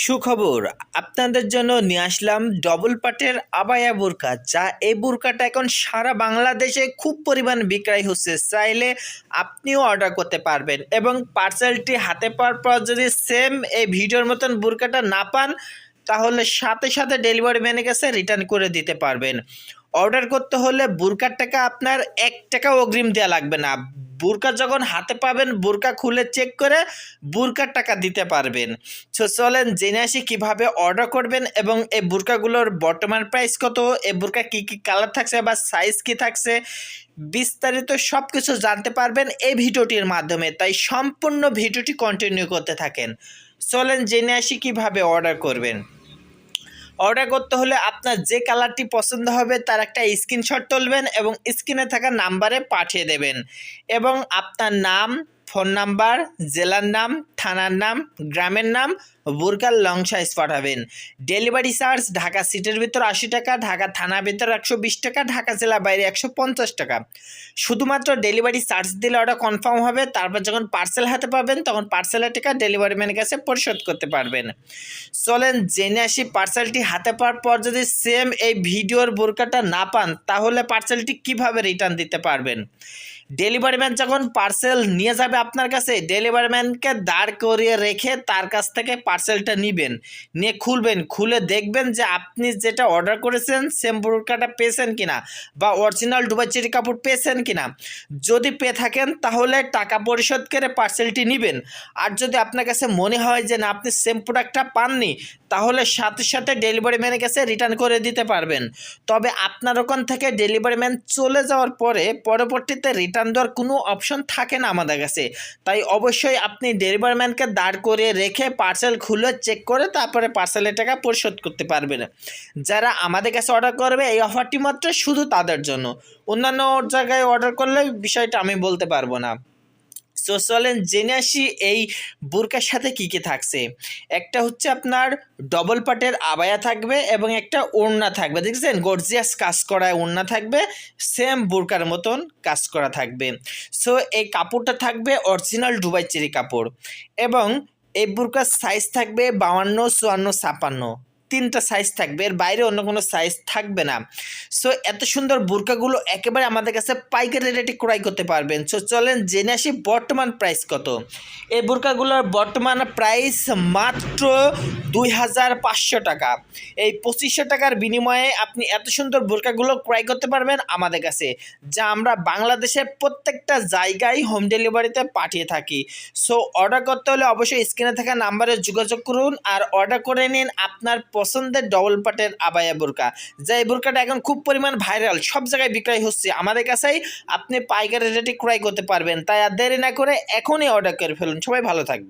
সুখবর, আপনাদের জন্য নিয়ে আসলাম ডবল পাটের আবায়া বোরকা, যা এই বোরকাটা এখন সারা বাংলাদেশে খুব পরিমাণ বিক্রয় হচ্ছে। চাইলে আপনিও অর্ডার করতে পারবেন এবং পার্সেলটি হাতে পাওয়ার পর যদি সেম এই ভিডিওর মতন বোরকাটা না পান, তাহলে সাথে সাথে ডেলিভারি ম্যানের কাছে রিটার্ন করে দিতে পারবেন। অর্ডার করতে হলে বুরকার টাকা আপনার এক টাকা অগ্রিম দেওয়া লাগবে না। বুরকা যখন হাতে পাবেন, বুরকা খুলে চেক করে বুরকার টাকা দিতে পারবেন। সো চলেন জেনে আসি কীভাবে অর্ডার করবেন এবং এই বুরকাগুলোর বর্তমান প্রাইস কত, এই বুরকা কী কী কালার থাকছে বা সাইজ কী থাকছে, বিস্তারিত সব কিছু জানতে পারবেন এই ভিডিওটির মাধ্যমে। তাই সম্পূর্ণ ভিডিওটি কন্টিনিউ করতে থাকেন। চলেন জেনে আসি কীভাবে অর্ডার করবেন। অর্ডার করতে হলে আপনার যে কালারটি পছন্দ হবে, তার একটা স্ক্রিনশট তুলবেন এবং স্ক্রিনে থাকা নাম্বারে পাঠিয়ে দেবেন। এবং আপনার নাম ফোন নাম্বার, জেলার নাম, থানার নাম, গ্রামের নাম, বুরকার লং সাইজ পাঠাবেন। ডেলিভারি চার্জ ঢাকা সিটের ভিতর আশি টাকা, ঢাকা থানার ভিতর একশো বিশ টাকা, ঢাকা জেলা বাইরে একশো পঞ্চাশ টাকা। শুধুমাত্র ডেলিভারি চার্জ দিলে ওটা কনফার্ম হবে, তারপর যখন পার্সেল হাতে পাবেন, তখন পার্সেলের টাকা ডেলিভারি ম্যানের কাছে পরিশোধ করতে পারবেন। চলেন জেনে আসি পার্সেলটি হাতে পাওয়ার পর যদি সেম এই ভিডিওর বোরকাটা না পান, তাহলে পার্সেলটি কীভাবে রিটার্ন দিতে পারবেন? ডেলিভারি ম্যান যখন পার্সেল নিয়ে যাবে আপনার কাছে, ডেলিভারি ম্যানকে দাঁড় করিয়ে রেখে তার কাছ থেকে পার্সেলটা নেবেন। নিয়ে খুলবেন, খুলে দেখবেন যে আপনি যেটা অর্ডার করেছেন সেম বোরকাটা পেয়েছেন কিনা বা অরিজিনাল ডুবাই চেরি কাপড় পেয়েছেন কিনা। যদি পেয়ে থাকেন তাহলে টাকা পরিশোধ করে পার্সেলটি নেবেন। আর যদি আপনার কাছে মনে হয় যে না, আপনি সেম প্রোডাক্টটা পাননি তাহলে সাথে সাথে ডেলিভারি ম্যানের কাছে রিটার্ন করে দিতে পারবেন। তবে আপনার ওখান থেকে ডেলিভারি ম্যান চলে যাওয়ার পরে পরবর্তীতে রিটার্ন দেওয়ার কোনো অপশন থাকে না আমাদের কাছে। তাই অবশ্যই আপনি ডেলিভারি ম্যানকে দাঁড় করে রেখে পার্সেল খুলে চেক করে তারপরে পার্সেলের টাকা পরিশোধ করতে পারবেন। যারা আমাদের কাছে অর্ডার করবে, এই অফারটি মাত্র শুধু তাদের জন্য। অন্যান্য জায়গায় অর্ডার করলে বিষয়টা আমি বলতে পারব না। সো চলেন জেনে আসি এই বুরকার সাথে কি কি থাকছে। একটা হচ্ছে আপনার ডবল পাটের আবায়া থাকবে এবং একটা ওড়না থাকবে। দেখছেন? গর্জিয়াস কাজ করা ওড়না থাকবে সেম বুরকার মতন কাজ করা থাকবে। সো এই কাপড়টা থাকবে অরিজিনাল ডুবাই চেরি কাপড় এবং এই বুরকার সাইজ থাকবে বাউান্ন, চুয়ান্ন, ছাপান্ন। তিনটা সাইজ থাকবে, এর বাইরে অন্য কোনো সাইজ থাকবে না। সো এত সুন্দর বোরকাগুলো একেবারে আমাদের কাছে পাইকারি রেটে ক্রয় করতে পারবেন। সো চলেন জেনে আসি বর্তমান প্রাইস কত। এই বোরকাগুলোর বর্তমান প্রাইস মাত্র দুই হাজার পাঁচশো টাকা। এই পঁচিশশো টাকার বিনিময়ে আপনি এত সুন্দর বোরকাগুলো ক্রয় করতে পারবেন আমাদের কাছে, যা আমরা বাংলাদেশের প্রত্যেকটা জায়গায় হোম ডেলিভারিতে পাঠিয়ে থাকি। সো অর্ডার করতে হলে অবশ্যই স্ক্রিনে থাকা নাম্বারে যোগাযোগ করুন আর অর্ডার করে নিন আপনার পছন্দের ডবল পাটের আবায়া বোরকা। যে এই বোরকাটা এখন খুব পরিমাণ ভাইরাল সব জায়গায় বিক্রয় হচ্ছে। আমাদের কাছেই আপনি পাইকারি রেটে ক্রয় করতে পারবেন। তাই আর দেরি না করে এখনই অর্ডার করে ফেলুন। সবাই ভালো থাকবে